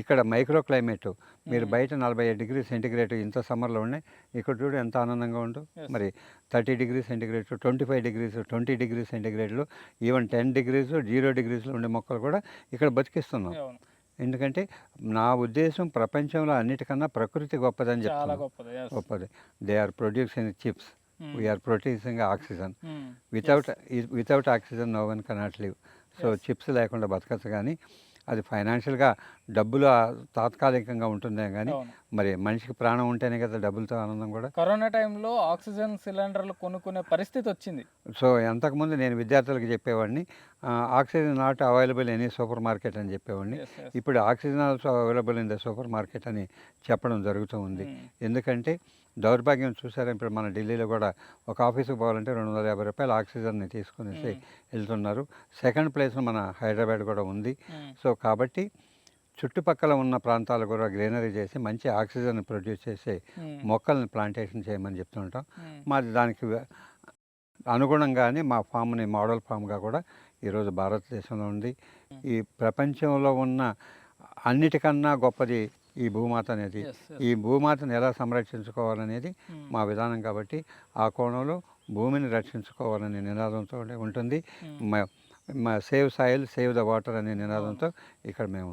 ఇక్కడ micro climate. మీరు బయట నలభై ఐదు డిగ్రీ సెంటిగ్రేడ్ ఇంత సమ్మర్లో ఉన్నాయి. ఇక్కడ చూడు ఎంత ఆనందంగా Yes. మరి thirty degree centigrade twenty five degrees twenty degree సెంటిగ్రేడ్లు even ten degrees zero డిగ్రీస్లో ఉండే మొక్కలు కూడా ఇక్కడ బతికిస్తున్నాం. ఎందుకంటే నా ఉద్దేశం ప్రపంచంలో అన్నిటికన్నా ప్రకృతి గొప్పదని చెప్తాను గొప్పది they are producing chips. We are producing oxygen. Without without oxygen no one cannot live so. Chips లేకుండా బతకచ్చు కానీ అది ఫైనాన్షియల్గా డబ్బులు తాత్కాలికంగా ఉంటుందే కానీ మరి మనిషికి ప్రాణం ఉంటేనే కదా డబ్బులతో ఆనందం కూడా కరోనా టైంలో ఆక్సిజన్ సిలిండర్లు కొనుక్కునే పరిస్థితి వచ్చింది సో అంతకుముందు నేను విద్యార్థులకు చెప్పేవాడిని oxygen not available any super market చెప్పేవాడిని. ఇప్పుడు oxygen also available in the super market చెప్పడం జరుగుతూ ఉంది Mm. ఎందుకంటే దౌర్భాగ్యం చూసారా ఇప్పుడు మన ఢిల్లీలో కూడా ఒక ఆఫీస్కి పోవాలంటే రెండు వందల యాభై రూపాయలు ఆక్సిజన్ని తీసుకునేసి Mm. వెళ్తున్నారు సెకండ్ ప్లేస్ మన హైదరాబాద్ కూడా ఉంది Mm. సో కాబట్టి చుట్టుపక్కల ఉన్న ప్రాంతాలు కూడా గ్రీనరీ చేసి మంచి ఆక్సిజన్ ప్రొడ్యూస్ చేసే. మొక్కల్ని ప్లాంటేషన్ చేయమని చెప్తుంటాం. మాది దానికి అనుగుణంగానే మా ఫామ్ని మోడల్ ఫామ్గా కూడా ఈరోజు భారతదేశంలో ఉంది ఈ ప్రపంచంలో ఉన్న అన్నిటికన్నా గొప్పది ఈ భూమాత అనేది. ఈ భూమాతను ఎలా సంరక్షించుకోవాలనేది. మా విధానం కాబట్టి ఆ కోణంలో భూమిని రక్షించుకోవాలనే నినాదంతో ఉంటుంది. మా మా save soil save the water అనే నినాదంతో ఇక్కడ మేము